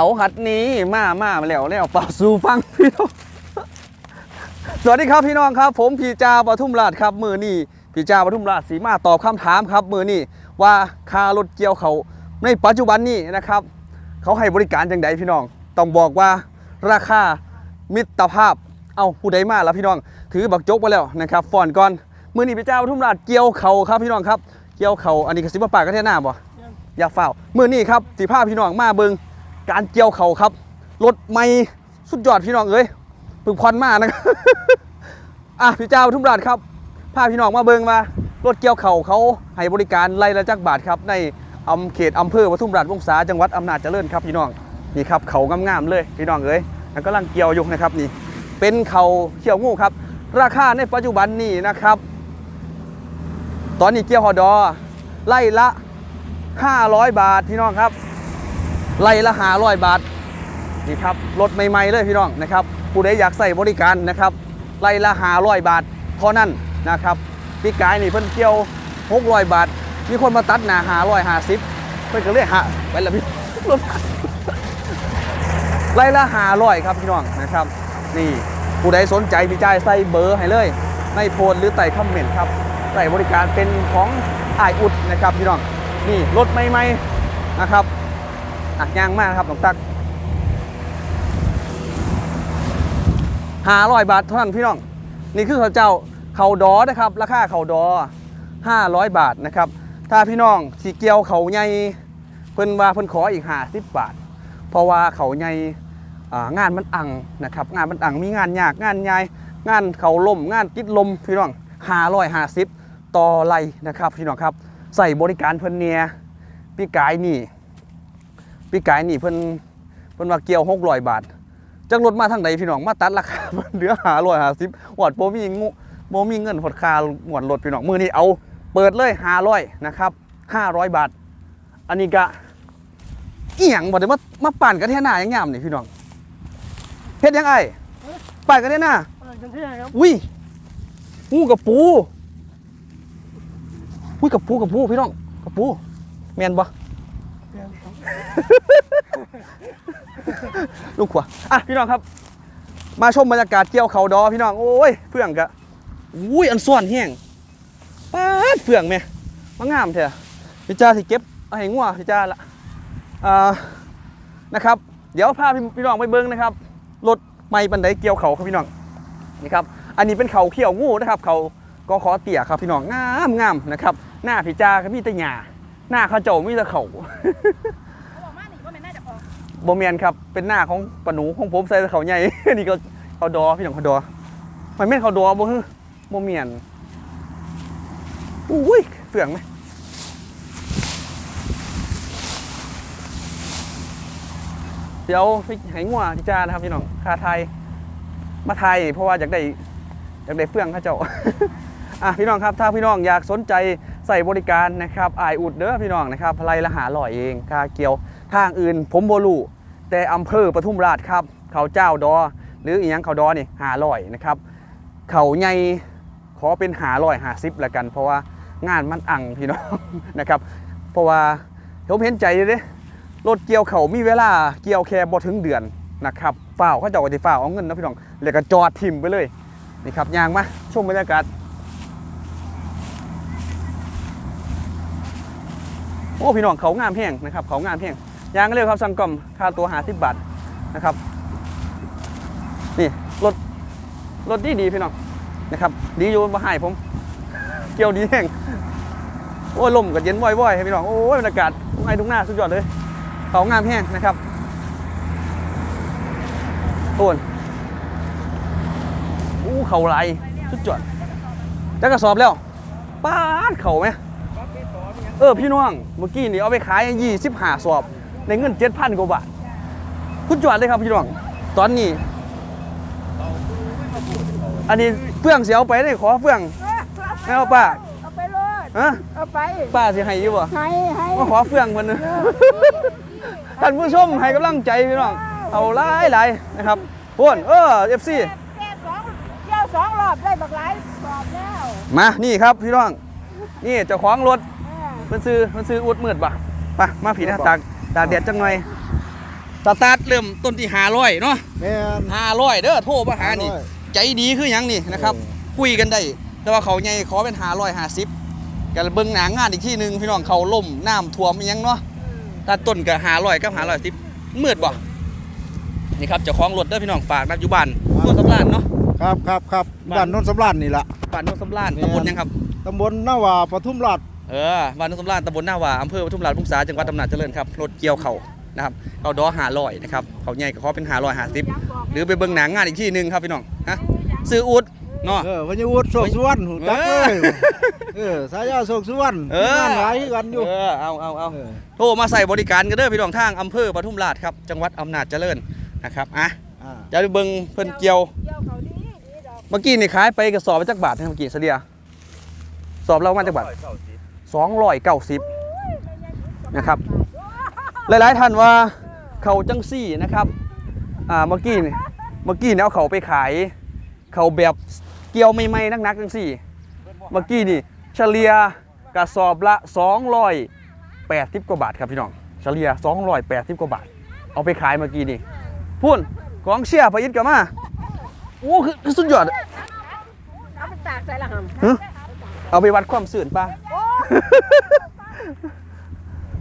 เอาหัดนี้มามามาแล้วแล้วเป่าสู่ฟังพี่น้องสวัสดีครับพี่น้องครับ ผมพี่จาปทุมราชครับมือนี่พี่จาปทุมราชสีมาตอบคำถามครับมือนี่ว่าคารถเกี่ยวเขาในปัจจุบันนี้นะครับ เขาให้บริการจังใดพี่น้อง ต้องบอกว่าราคามิตรภาพเอาผู้ใดมาแล้วพี่น้อง ถือบักจกมาแล้วนะครับฟอนก่อนมือนี่พี่จาปทุมราชเกี่ยวเขาครับพี่น้องครับเกี่ยวเขาอันนี้กระสิบปากกันแท่หน้าบ่อย่าเฝ้ามือนี่ครับสีผ้าพี่น้องมาเบิง การเกี่ยวเข่าครับรถไม่สุดยอดพี่น้องเอ้ยพึ่งควันมากนะครับอะพี่เจ้าทุมราชครับพาพี่น้องมาเบิงมารถเกี่ยวเข่าเขาให้บริการไล่ละจักบาทครับ ในอำเขตอำเภอปทุมราชวงศาจังหวัดอำนาจเจริญครับพี่น้องนี่ครับเขางามๆเลยพี่น้องเอ้ยแล้วกำลังเกี่ยวยู่นะครับนี่ เป็นเขาเขียวงูครับ ราคาในปัจจุบันนี่นะครับ ตอนนี้เกี่ยวฮอดอไล่ละ 500 บาทพี่น้องครับ ไล่ละ500บาทนี่ครับรถใหม่ๆเลยพี่น้องนะครับผู้ใดอยากใส่บริการนะครับไล่ละ500บาทเท่านั้นนะครับพี่กายนี่เพิ่นเกี่ยว600บาท มีคนมาตัดหนา550เพิ่นก็เลยหาไปละพี่รถไล่ละ500ครับพี่น้องนะครับ นี่ผู้ใดสนใจพี่จ่ายใส่เบอร์ให้เลย ในโพสหรือใต้คอมเมนต์ครับใส่บริการเป็นของอายอุดนะครับพี่น้องนี่รถใหม่ๆนะครับ อะย่างมากครับน้องตักห้าร้อยบาทเท่านั้นพี่น้อง นี่คือเขาเจ้าเขาดอนะครับ ราคาเขาดอห้าร้อยบาทนะครับ ถ้าพี่น้องสีเกียวเขาใหญ่เพิ่นว่าเพิ่นขออีกห้าสิบบาท เพราะว่าเขาใหญ่งานมันอังนะครับ งานมันอังมีงานยากงานใหญ่งานเขาลมงานกิดลมพี่น้องห้าร้อยห้าสิบต่อไลนะครับพี่น้องครับใส่บริการเพิ่นเนียพี่กายนี่ พี่กายนี่เพิ่นเพิ่นว่าเกี่ยวหกร้อยบาทจังรถมาทางใดพี่น้องมาตัดราคาเหลือหาร้อยหาสิบหวดโบมีงูโบมีเงินหดคาหวดรถพี่น้องมือนี้เอาเปิดเลยหาร้อยนะครับห้าร้อยบาท อันนี้กะอีหยังบ่ได้มามาปั่นกันแท่หน้าอย่างงามนี่พี่น้องเฮ็ดยังไงปั่นกันแท่หน้าเออกันที่ไหนครับอุ้ยงูกับปูอุ้ยกับปูกับปูพี่น้องกับปูแมนบ่เรียนครับ ลูกขวาอะพี่น้องครับ มาชมบรรยากาศเกี่ยวเขาดอพี่น้อง โอ้ยเฟื่องกะอุ้ยอันส่วนแห้งป๊าดเฟื่องแม่มางามเถอะพี่จ้าสิเก็บเอาให้งัวพี่จ้าละอ่านะครับ เดี๋ยวพาพี่พี่น้องไปเบิ้งนะครับรถไม่บันไดเกี่ยวเขาครับพี่น้องนี่ครับ อันนี้เป็นเขาเขี้ยวงูนะครับ เขาก็ขอเตี่ยครับพี่น้องงามงามนะครับ หน้าพี่จ้าก็มีแต่หญ้า หน้าเขาเจ้ามีแต่เขาเขาบอกว่าหนีว่ามันน่าจะออกโบเมียนครับ เป็นหน้าของปะหนูของผมใส่เขาใหญ่ นี่ก็เขาดอพี่น้องเขาดอมันไม่นเขาดอบ่ฮึโบเมียนอุ้ยเฟื่องไหมเดี๋ยวไปให้งัวที่จ้านะครับพี่น้องคาไทยมาไทยเพราะว่าอยากได้อยากได้เฟื่องเข้าเจ้าอะพี่น้องครับถ้าพี่น้องอยากสนใจ ใส่บริการนะครับอายอุดเด้อพี่น้องนะครับพลายละหาลอยเองค่าเกี่ยวทางอื่น ผมโบลูแต่อำเภอปทุมราชครับ เขาเจ้าดอ หรืออีหยังเขาดอนี่หาลอยนะครับ เขาใหญ่ขอเป็นหาลอยหาซิบละกัน เพราะว่างานมันอังพี่น้องนะครับ เพราะว่าผมเห็นใจเลยรถเกี่ยวเขามีเวลาเกี่ยวแค่บ่ถึงเดือนนะครับฝ้าวเขาเจ้าก็สิฝ้าวเอาเงินนะพี่น้องแล้วก็จอดทิมไปเลยนี่ครับยางมาชมบรรยากาศ โอ้พี่น้องเขางามแห้งนะครับเขางามแห้งยางเร็วครับสังกอมค่าตัวหาสิบบาทนะครับนี่รถรถดีดีพี่น้องนะครับดีอยู่มาให้ผม เกี่ยวดีแห้งโอ้ลมกับเย็นว่อยๆให้พี่น้องโอ้บรรยากาศทุ่งไอ้ทุ่งหน้าสุดยอดเลยเขางามแห้งนะครับโอนอู้เขาไหลสุดยอดจักกระสอบแล้วป้าดเขาไหม เออพี่น้องเมื่อกี้นี่เอาไปขาย25สอบในเงิน7,000กว่าบาทคุณจอดเลยครับพี่น้อง ตอนนี้ อันนี้เฟื่องเสียเอาไปได้ขอเฟื่องไม่เอาป้าเอาไปเลยฮะเอาไปป้าสิให้อยู่บ่ให้ให้มาขอเฟื่องเพิ่นนะท่านผู้ชมให้กำลังใจพี่น้องเอาหลายหลายๆนะครับพ่นเออ FC แก้สองเที่ยวสองรอบได้บักหลายรอบแล้วมานี่ครับพี่น้องนี่เจ้าของรถเออ มันซื้อมันซื้ออุดมืดป่ะไปมาผีนะตากตากแดดจังหน่อยสตาร์ทเริ่มต้นที่500เนาะแม่น500เด้อโทรมาหานี่500ใจดีคือหยังนี่นะครับเออคุยกันได้แต่ว่าเขาใหญ่ขอเป็น550กันเบิ่งหนางานอีกที่หนึงพี่น้องเขาล่มน้ำท่วมอิหยังเนาะถ้าต้นก็500กับ510มืดบ่นี่ครับเจ้าของรถเด้อพี่น้องฝากนักอยู่บ้านโน่นสำราญเนาะ ครับครับครับบ้าน บ้านโนนสำราญนี่ล่ะ บ้านโน่นสำราญแม่น ตำบลหยังครับตำบลนาวาปทุมราช เออบ้านโนนสำราญตำบลหน้าหว่าอำเภอปทุมราชพุ่งษาจังหวัดอำนาจเจริญครับรถเกี่ยวเขานะครับเขาดอหาลอยนะครับเขาใหญ่ก็ขอเป็นหาลอยหาสิบหรือไปเบิ่งหนังงานอีกที่หนึ่งครับพี่น้องฮะซื้ออุดเนาะเออวัญวุฒิโศกสุวรรณหูจักเลยเออสายาโศกสุวรรณเอองานหลายคือกันอยู่เออเอาเอาเอาเออโทรมาใส่บริการกันเด้อพี่น้องทางอำเภอปทุมราชครับจังหวัดอำนาจเจริญนะครับอะอ่าจะไปเบิ่งเพิ่นเกี่ยวเกี่ยวเขาดีดีดอกเมื่อกี้นี่ขายไปกระสอบไปจักบาทนะเมื่อกี้เสยเดียสอบเรามาจักบาท สองร้อยเก้าสิบนะครับหลายๆท่านว่าเขาจังซี่นะครับอ่าเมื่อกี้นี่เมื่อกี้เนี่ยเอาเขาไปขายเขาแบบเกี่ยวไม่ไม่นักๆจังซี่ เมื่อกี้นี่เฉลี่ยกระสอบละ 280กว่าบาทครับพี่น้องเฉลี่ย280กว่าบาท เอาไปขายเมื่อกี้นี่พุ่นกองเชียร์พระอินทร์กลับมาโอ้คือคือสุดยอดเอาไปตากใส่ละหำฮะเอาไปวัดความสื่นป่ะอ่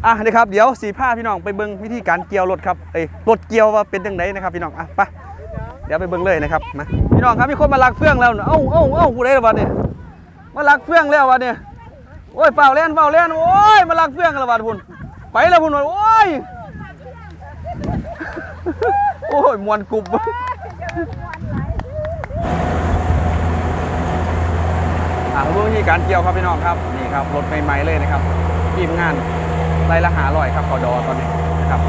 อะนี่ครับเดี๋ยวสีผ้าพี่น้องไปเบิ้งวิธีการเกี่ยวรถครับเอ้ยรถเกี่ยวว่าเป็นยังไงนะครับพี่น้องอะไปเดี๋ยวไปเบิ้งเลยนะครับมาพี่น้องครับมีคนมาลักเฟื่องแล้วนะเอ้าเอ้าเอ้าผู้ใดละวันเนี่ยมาลักเฟื่องแล้ววันเนี่ยโอ้ยเปล่าเล่นเปล่าเล่นโอ้ยมาลักเฟื่องกันและวันพุ่นไปแล้วพุ่นว่าโอ้ยโอ้ยมวนกรุบ มีการเกี่ยวครับพี่น้องครับนี่ครับรถใหม่ๆเลยนะครับทีมงานไล่ละหาลอยครับกอดอตอนนี้นะครับ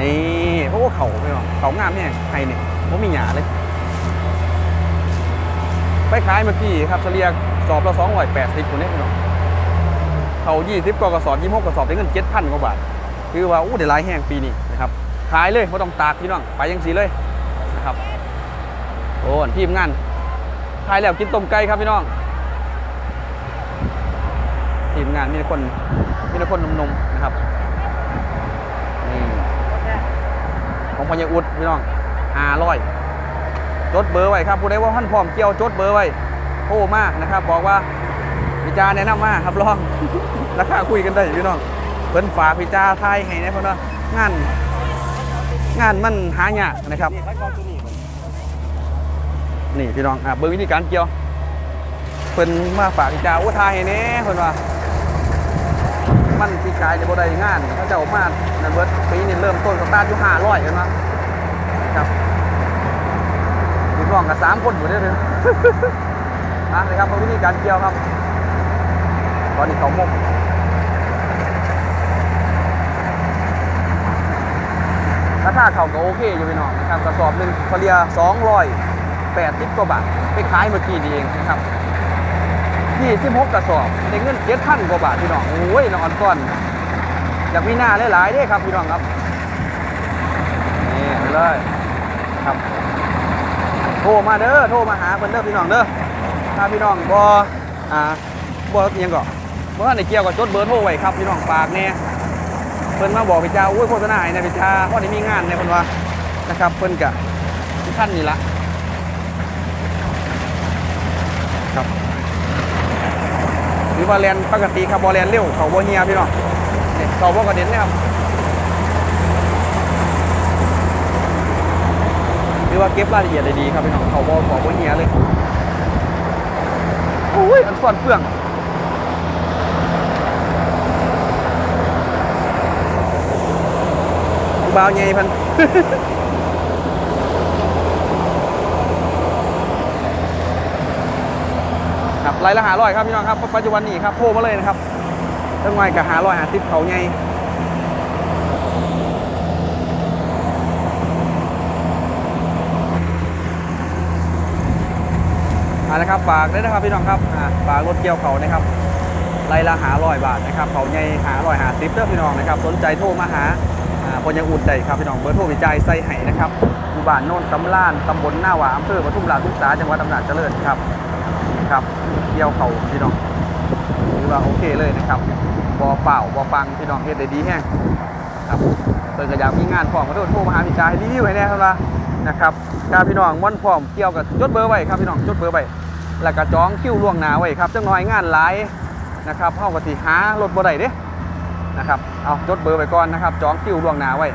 นี่เพราะว่าเขาพี่น้องเขางามเนี่ยไทยเนี่ยผมมีหยาเลยไปขายเมื่อกี้ครับเฉลี่ยสอบละสองร้อยแปดสิบคนนี้พี่น้องเขายี่สิบกว่ากระสอบยี่สิบหกกระสอบได้เงินเจ็ดพันกว่าบาท คือว่าอู้เดี๋ยวรายแห้งปีนี้นะครับ ขายเลยไม่ต้องตากพี่น้อง ไปยังสีเลยนะครับ โอ้ทีมงานทายแล้วกินต้มไก่ครับพี่น้อง ทีมงานมีคนมีแต่คนนมๆนะครับนี่ของพญาอุดพี่น้องหาร้อยจดเบอร์ไว้ครับผู้ใดว่าท่านพร้อมเกี่ยวจดเบอร์ไว้โทรมากนะครับ บอกว่าพิจาแนะนำมากครับลองราคาคุยกันได้พี่น้องเพิ่นฝาพิจาไทยให้นะเพิ่นว่างาน งานมันหายากนะครับ นี่พี่น้องอะเบอร์วิธีการเกี่ยวเพิ่นมาฝากจ้าอ้ทายให้แน่เพิ่นว่า มันปีกายจะบ่ได้งานเขาจะออกมานั่นเบิดปีนี้เริ่มต้นสตาร์ทอยู่500กันวะครับลูกน้องกับสามคนอยู่เด้เด้ออะนะครับเบอร์วิธีการเกี่ยวครับ ตอนนี้เขามกราคาเขาก็โอเคอยู่พี่น้องนะครับกระสอบหนึ่งเฉลี่ย 200 80กว่าบาทไปขายเมื่อกี้นี่เองนะครับที่16กกระสอบได้เงินเจ็ดพันกว่าบาทพี่น้องโอ้ยนออนก้อนอยากมีหน้าหลายๆเด้ครับพี่น้องครับนี่เลยครับโทรมาเด้อโทรมาหาเพิ่นเด้อพี่น้องเด้อถ้าพี่น้องบ่อ่าบ่อิหยังก็บ่ทันได้เกี่ยวกับจดเบอร์โทรไว้ครับพี่น้องฝากแน่เพิ่นมาบอกพี่จ้าโอ้ยโฆษณาให้นะพี่จ้าพอได้มีงานเนี่ยเพิ่นว่านะครับเพิ่นก็ท่านนี่ละ ครับหรือว่าแลนปกติครับบอแลนเร็วเขาบอเฮียพี่น้องเนี่ยเขาบอกระเด็นนะครับหรือว่าเก็บรายละเอียดได้ดีครับพี่น้องเขาบอขอบอเฮียเลยโอ้ยอันส่วนเฟื่องบาวใหญ่พัน ครับรายละหาร้อยครับพี่น้องครับปัจจุบันนี้ครับโผล่มาเลยนะครับตั้งไว้กับหาร้อยหาสิบเขาไงอ่านะครับฝากด้วยนะครับพี่น้องครับอ่าฝากรถเกี่ยวเขานะครับรายละหาร้อยบาทนะครับเขาไงหาร้อยหาสิบเด้อพี่น้องนะครับ สนใจโทรมาหาอ่าพยังอุ่นใจครับพี่น้องเบอร์โทรวิจัยใส่ไห้นะครับหมู่บ้านโน่นสำล้านตำบลหน้าหวาอำเภอปทุมราชุกษาจังหวัดอำนาจเจริญครับ ครับเกี่ยวเขาพี่น้องถือว่าโอเคเลยนะครับบ่เปล่าบ่ฟังพี่น้องเฮ็ดได้ดีแฮงครับเพิ่นก็อยากมีงานพร้อมก็โทรโทรมาหาพี่จาให้รีวิวให้แน่ครับว่านะครับถ้าพี่น้องม่อนพร้อมเกี่ยวกับจดเบอร์ไว้ครับพี่น้องจดเบอร์ไว้แล้วก็จองคิวล่วงหน้าไว้ครับจังน้อยงานหลายนะครับเฮาก็สิหารถบ่ได้เด้นะครับเอาจดเบอร์ไว้ก่อนนะครับจองคิวล่วงหน้าไว้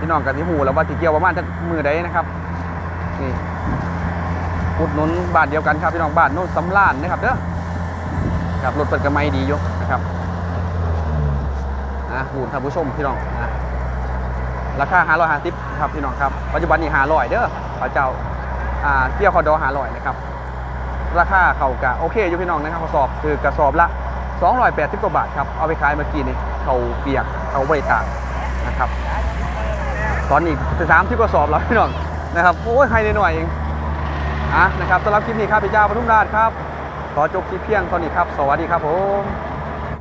พี่น้องก็สิฮู้แล้วว่าสิเกี่ยวประมาณจักมื้อใดนะครับนี่ อุดหนุนบ้านเดียวกันครับพี่น้องบ้านโน้นสำราญนะครับเด้อครับรถเปิดกระไม้ดีอยู่นะครับนะหูท่านผู้ชมพี่น้องนะราคา550ครับพี่น้องครับปัจจุบันนี้500เด้อพระเจ้าอ่าเกี่ยวคอดอ500นะครับราคาเข่ากะโอเคอยู่พี่น้องนะครับกระสอบคือกระสอบละ280กว่าบาทครับเอาไปขายเมื่อกี้นี่เขาเปียกเขาบริตากนะครับ ตอนนี้จะ30กระสอบแล้วพี่น้องนะครับโอ้ยให้หน่อยเอง อะนะครับสำหรับคลิปนี้ครับพี่เจ้าปทุมราชครับ ขอจบคลิปเพียงเท่านี้ครับ สวัสดีครับผม